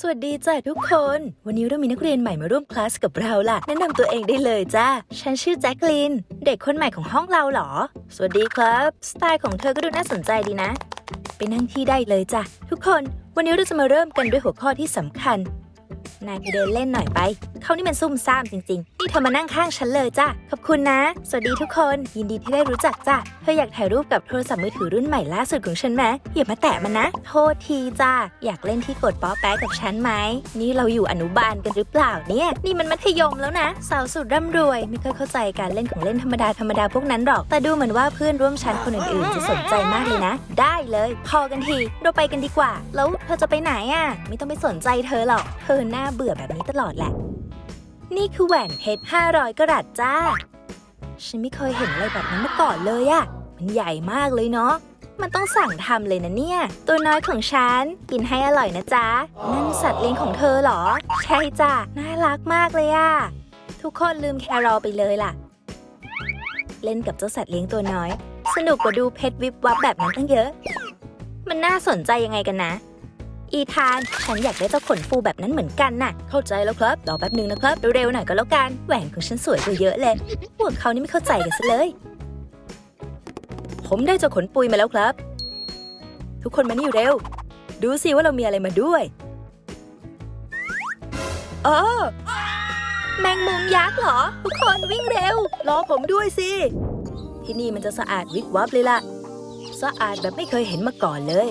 สวัสดีจ้ะทุกคน วันนี้เรามีนักเรียนใหม่มาร่วมคลาสกับเราล่ะ แนะนำตัวเองได้เลยจ้าฉันชื่อแจ็คลิน เด็กคนใหม่ของห้องเราเหรอ สวัสดีครับ สไตล์ของเธอก็ดูน่าสนใจดีนะ ไปนั่งที่ได้เลยจ้ะทุกคน วันนี้เราจะมาเริ่มกันด้วยหัวข้อที่สำคัญ นายไปเดินเล่นหน่อยไป เขานี่มันซุ่มซ่ามจริงๆ นี่เธอมานั่งข้างฉันเลยจ้ะ ขอบคุณนะ สวัสดีทุกคน ยินดีที่ได้รู้จักจ้ะ เธออยากถ่ายรูปกับโทรศัพท์มือถือรุ่นใหม่ล่าสุดของฉันไหมอย่ามาแตะมันนะ โทษทีจ้ะ อยากเล่นที่กดป๊อปแป๊ะกับฉันไหม นี่เราอยู่อนุบาลกันหรือเปล่าเนี่ย นี่มันมัธยมแล้วนะ สาวสุดร่ำรวย ไม่เคยเข้าใจการเล่นของเล่นธรรมดาธรรมดาพวกนั้นหรอก แต่ดูเหมือนว่าเพื่อนร่วมชั้นคนอื่นๆ จะสนใจมากเลยนะ ได้เลย พอกันที เราไปกันดีกว่า แล้วเธอจะไปไหนอะ ไม่ต้องไปสนใจเธอหรอก เธอหน้าเบื่อแบบนี้ตลอดแหละ นี่คือแหวนเพชร500กรัตจ้า ฉันไม่เคยเห็นอะไรแบบนั้นมาก่อนเลยอะมันใหญ่มากเลยเนาะ มันต้องสั่งทำเลยนะเนี่ย ตัวน้อยของฉัน กินให้อร่อยนะจ๊ะ นั่นสัตว์เลี้ยงของเธอเหรอ ใช่จ้ะ น่ารักมากเลยอะทุกคนลืมแครอไปเลยล่ะ เล่นกับเจ้าสัตว์เลี้ยงตัวน้อย สนุกกว่าดูเพชรวิบวับแบบนั้นตั้งเยอะ มันน่าสนใจยังไงกันนะ อีธาน ฉันอยากได้เจ้าขนฟูแบบนั้นเหมือนกันน่ะ เข้าใจแล้วครับรอแป๊บหนึ่งนะครับ เร็วๆหน่อยก็แล้วกัน แหวนของฉันสวยกว่าเยอะเลยพวกเขานี่ไม่เข้าใจกันซะเลย ผมได้เจ้าขนปุยมาแล้วครับ ทุกคนมานี่เร็ว ดูสิว่าเรามีอะไรมาด้วยเออแมงมุมยักษ์เหรอ ทุกคนวิ่งเร็ว รอผมด้วยสิ ที่นี่มันจะสะอาดวิบวับเลยล่ะ สะอาดแบบไม่เคยเห็นมาก่อนเลย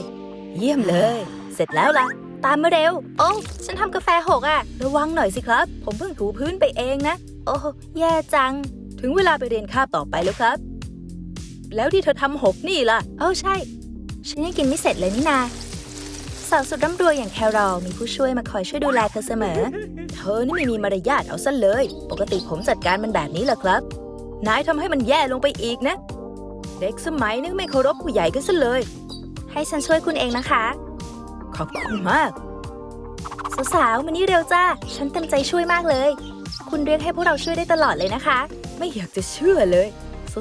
เยี่ยมเลย เสร็จแล้วล่ะ ตามมาเร็ว โอ้ฉันทำกาแฟหกอะ่ะ ระวังหน่อยสิครับ ผมเพิ่งถูพื้นไปเองนะ โอ้แย่จัง ถึงเวลาไปเรียนคาบต่อไปแล้วครับ แล้วที่เธอทำหกนี่ล่ะเอ้าใช่ ฉันยังกินไม่เสร็จเลยนี่นาสาวสุดร่ำรวยอย่างแครอลมีผู้ช่วยมาคอยช่วยดูแลเธอเสมอ เธอนี่ไม่มีมารยาทเอาซะเลย ปกติผมจัดการมันแบบนี้แหละครับ นายทำให้มันแย่ลงไปอีกนะ เด็กสมัยนึงไม่เคารพผู้ใหญ่กันซะเลย ให้ฉันช่วยคุณเองนะคะ ขอบคุณมาก สาวๆมานี่เร็วจ้า ฉันเต็มใจช่วยมากเลย คุณเรียกให้พวกเราช่วยได้ตลอดเลยนะคะ ไม่อยากจะเชื่อเลย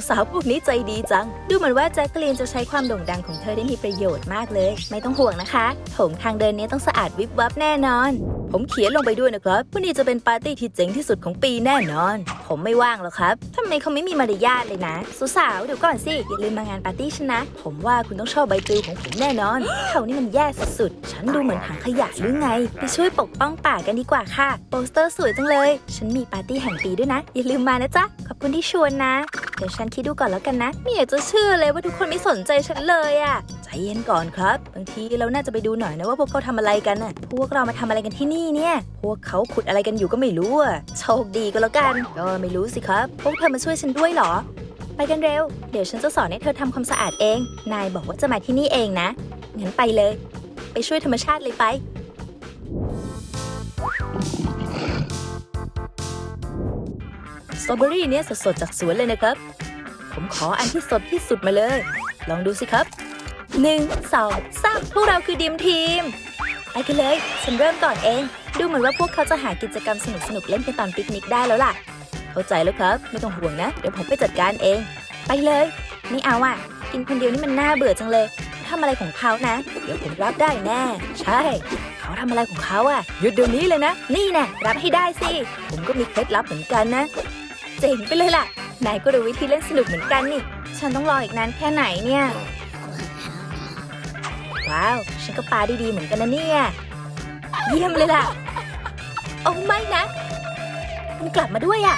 สาวๆพวกนี้ใจดีจัง ดูเหมือนว่าแจ็คกลีนจะใช้ความโด่งดังของเธอได้มีประโยชน์มากเลย ไม่ต้องห่วงนะคะโถงทางเดินนี้ต้องสะอาดวิบวับแน่นอน ผมเขียนลงไปด้วยนะครับวันนี้จะเป็นปาร์ตี้ที่เจ๋งที่สุดของปีแน่นอน ผมไม่ว่างหรอกครับทำไมเขาไม่มีมารยาทเลยนะสาวๆเดี๋ยวก่อนสิอย่าลืมมางานปาร์ตี้ฉันนะ ผมว่าคุณต้องชอบใบปลิวของผมแน่นอนเขานี่มันแย่สุดๆฉันดูเหมือนถังขยะหรือไง ไปช่วยปกป้องป่ากันดีกว่าค่ะ โปสเตอร์สวยจังเลย ฉันมีปาร์ตี้แห่งปีด้วยนะ อย่าลืมมานะจ๊ะขอบคุณที่ชวนนะ เดี๋ยวฉันคิดดูก่อนแล้วกันนะไม่อยากจะเชื่อเลยว่าทุกคนไม่สนใจฉันเลยอะ ใจเย็นก่อนครับ บางทีเราน่าจะไปดูหน่อยนะว่าพวกเขาทำอะไรกันน่ะ พวกเรามาทำอะไรกันที่นี่เนี่ย พวกเขาขุดอะไรกันอยู่ก็ไม่รู้อะโชคดีก็แล้วกัน ก็ไม่รู้สิครับ พวกเธอมาช่วยฉันด้วยเหรอ ไปกันเร็ว เดี๋ยวฉันจะสอนให้เธอทำความสะอาดเอง นายบอกว่าจะมาที่นี่เองนะ งั้นไปเลย ไปช่วยธรรมชาติเลยไปสตรอเบอรี่เนี่ยสดๆจากสวนเลยนะครับ ผมขออันที่สดที่สุดมาเลย ลองดูสิครับ หนึ่งสองสามพวกเราคือดีมทีม ไปกันเลย ฉันเริ่มก่อนเอง ดูเหมือนว่าพวกเขาจะหากิจกรรมสนุกๆเล่นกันตอนปิกนิกได้แล้วล่ะ เข้าใจแล้วครับ ไม่ต้องห่วงนะ เดี๋ยวผมไปจัดการเอง ไปเลย ไม่เอาอะ กินคนเดียวนี่มันน่าเบื่อจังเลยทำอะไรของเขานะ เดี๋ยวผมรับได้แน่ ใช่ เขาทำอะไรของเขาอะ หยุดเดี๋ยวนี้เลยนะ นี่นะรับให้ได้สิ ผมก็มีเคล็ดลับเหมือนกันนะ เจ๋งไปเลยล่ะ นายก็รู้วิธีเล่นสนุกเหมือนกันนี่ ฉันต้องรออีกนานแค่ไหนเนี่ย ว้าว ฉันก็ปาดีๆเหมือนกันนะเนี่ย เยี่ยมเลยล่ะ โอ้ไม่นะ มันกลับมาด้วยอะ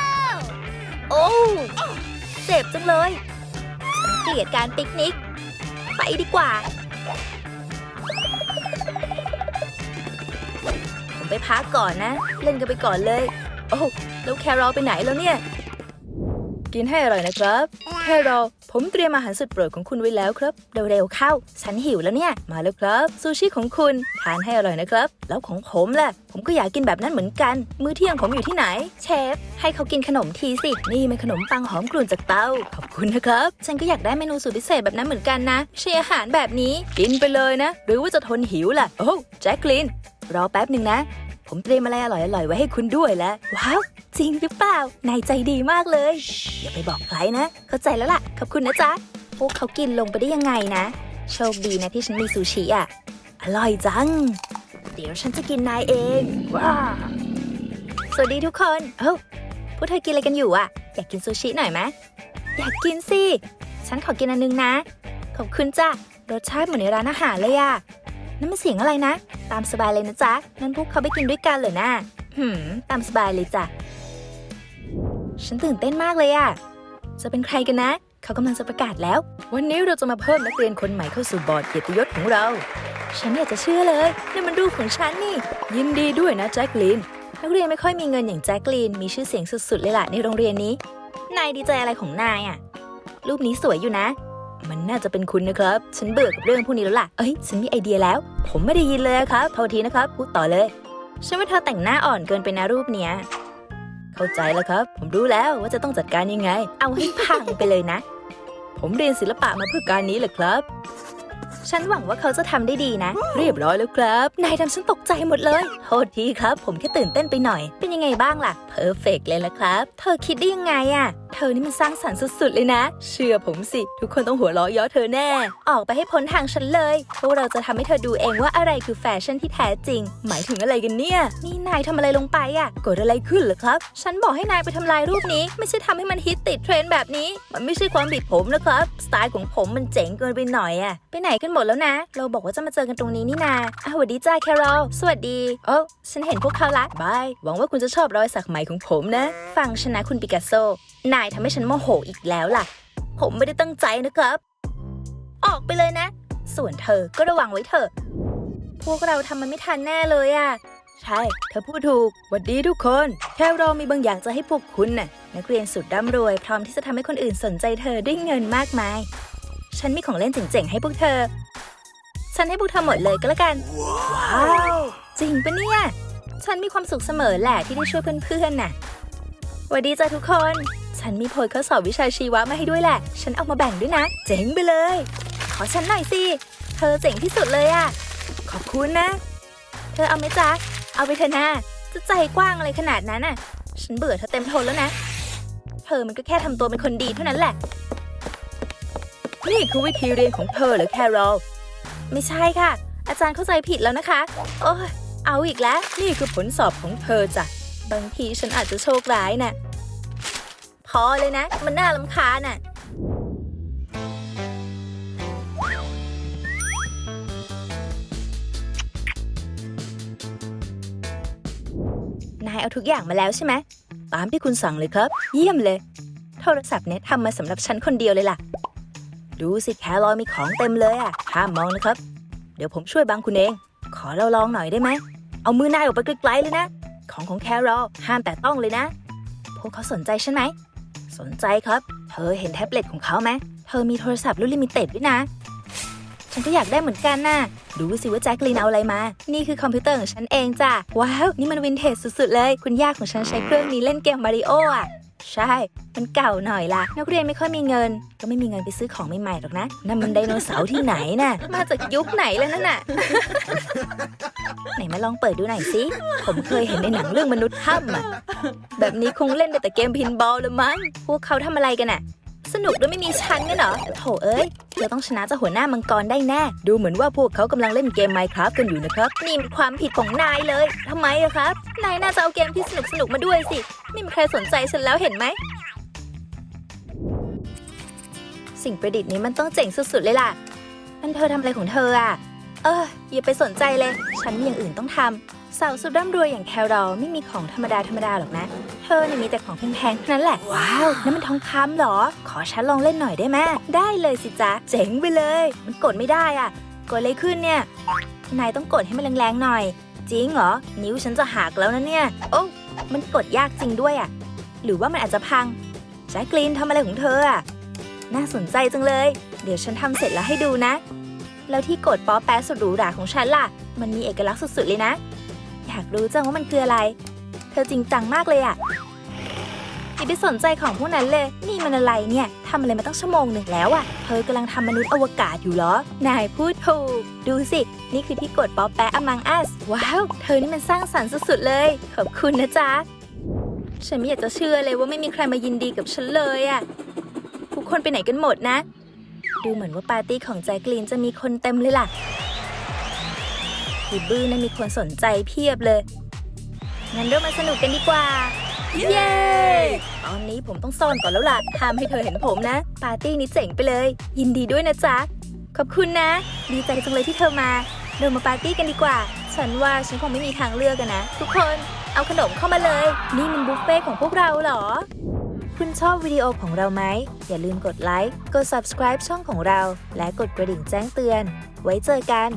โอ้เจ็บจังเลย เกลียดการปิกนิก ไปดีกว่า ผมไปพักก่อนนะ เล่นกันไปก่อนเลย โอ้แล้วแครอลไปไหนแล้วเนี่ย กินให้อร่อยนะครับแค่รอผมเตรียมอาหารสุดโปรดของคุณไว้แล้วครับ เร็วๆเข้า ฉันหิวแล้วเนี่ย มาแล้วครับ ซูชิของคุณทานให้อร่อยนะครับ แล้วของผมล่ะ ผมก็อยากกินแบบนั้นเหมือนกัน มื้อเที่ยงผมอยู่ที่ไหน เชฟ ให้เขากินขนมทีสิ นี่มันขนมปังหอมกลุ่นจากเตา ขอบคุณนะครับ ฉันก็อยากได้เมนูสุดพิเศษแบบนั้นเหมือนกันนะใช่อาหารแบบนี้ กินไปเลยนะ หรือว่าจะทนหิวล่ะ โอ้แจ็คลิน รอแป๊บหนึ่งนะ ผมเตรียมอะไรอร่อยๆไว้ให้คุณด้วยแล้ว ว้าว จริงหรือเปล่านายใจดีมากเลย อย่าไปบอกใครนะ เข้าใจแล้วล่ะ ขอบคุณนะจ๊ะ พวกเขากินลงไปได้ยังไงนะ โชคดีนะที่ฉันมีซูชิอะ อร่อยจัง เดี๋ยวฉันจะกินนายเอง ว้าสวัสดีทุกคน เอ้าพวกเธอกินอะไรกันอยู่อะ อยากกินซูชิหน่อยไหมอยากกินสิ ฉันขอกินอันนึงนะ ขอบคุณจ้ะ รสชาติเหมือนในร้านอาหารเลยอะ นั่นมันเสียงอะไรนะ ตามสบายเลยนะจ๊ะนั่นพวกเขาไปกินด้วยกันเหรอนะหืม ตามสบายเลยจ้ะ ฉันตื่นเต้นมากเลยอะจะเป็นใครกันนะ เขากำลังจะประกาศแล้ว วันนี้เราจะมาเพิ่มนักเรียนคนใหม่เข้าสู่บอร์ดเกียรติยศของเรา ฉันอยากจะเชื่อเลยนี่มันรูปของฉันนี่ ยินดีด้วยนะแจ็คลิน นักเรียนไม่ค่อยมีเงินอย่างแจ็คลีนมีชื่อเสียงสุดๆเลยล่ะในโรงเรียนนี้ นายดีใจอะไรของนายอะรูปนี้สวยอยู่นะ มันน่าจะเป็นคุณนะครับ ฉันเบื่อกับเรื่องพวกนี้แล้วล่ะ เอ้ย ฉันมีไอเดียแล้ว ผมไม่ได้ยินเลยครับโทษทีนะครับ พูดต่อเลย ฉันว่าเธอแต่งหน้าอ่อนเกินไปนะรูปเนี้ย เข้าใจแล้วครับ ผมรู้แล้วว่าจะต้องจัดการยังไง เอาให้พังไปเลยนะ ผมเรียนศิลปะมาเพื่อการนี้แหละครับ ฉันหวังว่าเขาจะทำได้ดีนะ เรียบร้อยแล้วครับ นายทำฉันตกใจหมดเลย โทษทีครับ ผมแค่ตื่นเต้นไปหน่อย เป็นยังไงบ้างล่ะ เพอร์เฟกเลยละครับ เธอคิดได้ยังไงอะเธอนี่มันสร้างสรรค์สุดๆเลยนะ เชื่อผมสิ ทุกคนต้องหัวเราะเย้อเธอแน่ ออกไปให้พ้นทางฉันเลย พวกเราจะทำให้เธอดูเองว่าอะไรคือแฟชั่นที่แท้จริง หมายถึงอะไรกันเนี่ย นี่นายทำอะไรลงไปอะเกิดอะไรขึ้นเหรอครับ ฉันบอกให้นายไปทำลายรูปนี้ ไม่ใช่ทำให้มันฮิตติดเทรนด์แบบนี้ มันไม่ใช่ความผิดผมนะครับ สไตล์ของผมมันเจ๋งเกินไปหน่อยอะไปไหนกันหมดแล้วนะ เราบอกว่าจะมาเจอกันตรงนี้นี่นาอะสวัสดีจ้าแคโรลสวัสดีโอ้ฉันเห็นพวกเขาละบายหวังว่าคุณจะชอบรอยสักใหม่ของผมนะ ฟังชนะคุณปิกัสโซ นายทำให้ฉันโมโหอีกแล้วล่ะ ผมไม่ได้ตั้งใจนะครับ ออกไปเลยนะ ส่วนเธอก็ระวังไว้เถอะ พวกเราทำมันไม่ทันแน่เลยอะใช่ เธอพูดถูกวัดดีทุกคน แค่เรามีบางอย่างจะให้พวกคุณน่ะ นักเรียนสุดร่ำรวย พร้อมที่จะทำให้คนอื่นสนใจเธอด้วยเงินมากมาย ฉันมีของเล่นเจ๋งๆให้พวกเธอ ฉันให้พวกเธอหมดเลยก็แล้วกัน ว้าว จริงปะเนี่ย ฉันมีความสุขเสมอแหละที่ได้ช่วยเพื่อนๆน่ะหวัสดีจ้าทุกคน ฉันมีโพยข้อสอบวิชาชีวะมาให้ด้วยแหละ ฉันเอามาแบ่งด้วยนะ เจ๋งไปเลย ขอฉันหน่อยสิ เธอเจ๋งที่สุดเลยอะขอบคุณนะ เธอเอาไหมจ๊ะ เอาไปเถอะนะจะใจกว้างอะไรขนาดนั้นน่ะฉันเบื่อเธอเต็มทนแล้วนะ เธอมันก็แค่ทำตัวเป็นคนดีเท่านั้นแหละ นี่คือวิธีเรียนของเธอเหรือแคโรลไม่ใช่ค่ะ อาจารย์เข้าใจผิดแล้วนะคะ โอ้ยเอาอีกแล้ว นี่คือผลสอบของเธอจ้ะ บางทีฉันอาจจะโชคร้ายน่ะ พอเลยนะ มันน่าลำคาญน่ะ นายเอาทุกอย่างมาแล้วใช่ไหม ตามที่คุณสั่งเลยครับ เยี่ยมเลย โทรศัพท์เนี่ยทำมาสำหรับฉันคนเดียวเลยล่ะ ดูสิแครอลมีของเต็มเลยอะห้ามมองนะครับ เดี๋ยวผมช่วยบังคุณเอง ขอเราลองหน่อยได้ไหม เอามือนายออกไปไกลๆเลยนะ ของของแครอห้ามแต่ต้องเลยนะ พวกเขาสนใจฉันไหม สนใจครับ เธอเห็นแท็บเล็ตของเขาไหม เธอมีโทรศัพท์รุ่นลิมิเต็ดด้วยนะ ฉันก็อยากได้เหมือนกันน่ะดูสิว่าแจ็คลินเอาอะไรมา นี่คือคอมพิวเตอร์ของฉันเองจ้ะ ว้าว นี่มันวินเทจสุดๆเลย คุณย่าของฉันใช้เครื่องนี้เล่นเกมมาริโออะ ใช่ มันเก่าหน่อยล่ะนักเรียนไม่ค่อยมีเงิน ก็ไม่มีเงินไปซื้อของใหม่ๆหรอกนะนั่นมันไดโนเสาร์ที่ไหนน่ะ มาจากยุคไหนแล้วนั่นน่ะ ไหนมาลองเปิดดูหน่อยสิ ผมเคยเห็นในหนังเรื่องมนุษย์ถ้ำอะแบบนี้คงเล่นได้แต่เกมพินบอลละมั้ง พวกเขาทำอะไรกันอะ สนุกด้วยไม่มีฉันเนี่ยเหรอโถเอ้ย เธอต้องชนะเจ้าหัวหน้ามังกรได้แน่ ดูเหมือนว่าพวกเขากำลังเล่นเกม Minecraft กันอยู่นะครับ นี่เป็นความผิดของนายเลยทำไมอะครับ นายน่าจะเอาเกมที่สนุกสนุกมาด้วยสิ ไม่มีใครสนใจฉันแล้วเห็นไหม สิ่งประดิษฐ์นี้มันต้องเจ๋งสุดๆเลยล่ะนั่นเธอทำอะไรของเธออะเอออย่าไปสนใจเลย ฉันมีอย่างอื่นต้องทำ สาวสุดร่ำรวยอย่างแครอลไม่มีของธรรมดาธรรมดาหรอกนะ เธอเนี่ยมีแต่ของแพงๆเท่านั้นแหละ ว้าว นั่นมันทองคำเหรอ ขอฉันลองเล่นหน่อยได้ไหมได้เลยสิจ๊ะ เจ๋งไปเลย มันกดไม่ได้อะ กดอะไรขึ้นเนี่ย นายต้องกดให้มันแรงๆหน่อย จริงเหรอ นิ้วฉันจะหักแล้วนะเนี่ย โอ้มันกดยากจริงด้วยอะ หรือว่ามันอาจจะพังแจ็คลีนทำอะไรของเธออะ น่าสนใจจังเลย เดี๋ยวฉันทำเสร็จแล้วให้ดูนะ แล้วที่กดป๊อปแป๊ะสุดหรูหราของฉันล่ะ มันมีเอกลักษณ์สุดๆเลยนะอยากรู้จังว่ามันคืออะไร เธอจริงจังมากเลยอะอย่าไปสนใจของพวกนั้นเลย นี่มันอะไรเนี่ยทำอะไรมาตั้งชั่วโมงหนึ่งแล้วอะเธอกำลังทำมนุษย์อวกาศอยู่เหรอ นายพูดถูก ดูสิ นี่คือที่กดป๊อปแปะอมังอัส ว้าว เธอนี่มันสร้างสรรค์สุดๆเลย ขอบคุณนะจ๊ะ ฉันไม่อยากจะเชื่อเลยว่าไม่มีใครมายินดีกับฉันเลยอะทุกคนไปไหนกันหมดนะ ดูเหมือนว่าปาร์ตี้ของแจ็คลีนจะมีคนเต็มเลยล่ะ ที่บื้อนั้นมีคนสนใจเพียบเลย งั้นเรามาสนุกกันดีกว่า เย้ตอนนี้ผมต้องซ่อนก่อนแล้วล่ะห้ามให้เธอเห็นผมนะ ปาร์ตี้นี้เจ๋งไปเลย ยินดีด้วยนะจ๊ะ ขอบคุณนะ ดีใจจังเลยที่เธอมา เรามาปาร์ตี้กันดีกว่า ฉันว่าฉันคงไม่มีทางเลือกกันนะ ทุกคน เอาขนมเข้ามาเลย นี่มันบุฟเฟ่ของพวกเราเหรอ คุณชอบวิดีโอของเราไหม อย่าลืมกดไลค์ กด subscribe ช่องของเรา และกดกระดิ่งแจ้งเตือน ไว้เจอกัน